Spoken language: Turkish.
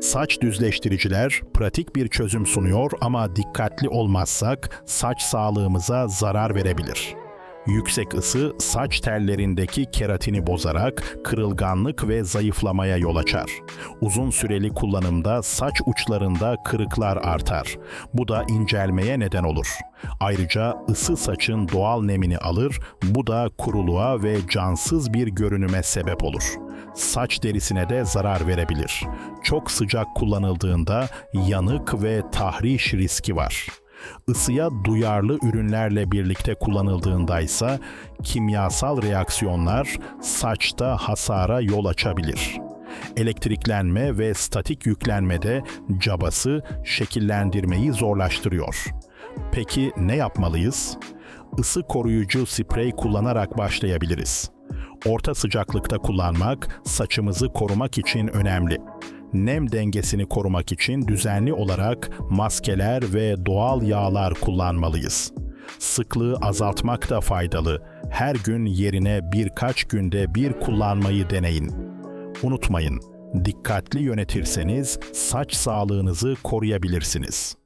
Saç düzleştiriciler pratik bir çözüm sunuyor ama dikkatli olmazsak saç sağlığımıza zarar verebilir. Yüksek ısı saç tellerindeki keratini bozarak kırılganlık ve zayıflamaya yol açar. Uzun süreli kullanımda saç uçlarında kırıklar artar. Bu da incelmeye neden olur. Ayrıca ısı saçın doğal nemini alır, bu da kuruluğa ve cansız bir görünüme sebep olur. Saç derisine de zarar verebilir. Çok sıcak kullanıldığında yanık ve tahriş riski var. Isıya duyarlı ürünlerle birlikte kullanıldığında ise kimyasal reaksiyonlar saçta hasara yol açabilir. Elektriklenme ve statik yüklenmede cabası şekillendirmeyi zorlaştırıyor. Peki ne yapmalıyız? Isı koruyucu sprey kullanarak başlayabiliriz. Orta sıcaklıkta kullanmak saçımızı korumak için önemli. Nem dengesini korumak için düzenli olarak maskeler ve doğal yağlar kullanmalıyız. Sıklığı azaltmak da faydalı. Her gün yerine birkaç günde bir kullanmayı deneyin. Unutmayın, dikkatli yönetirseniz saç sağlığınızı koruyabilirsiniz.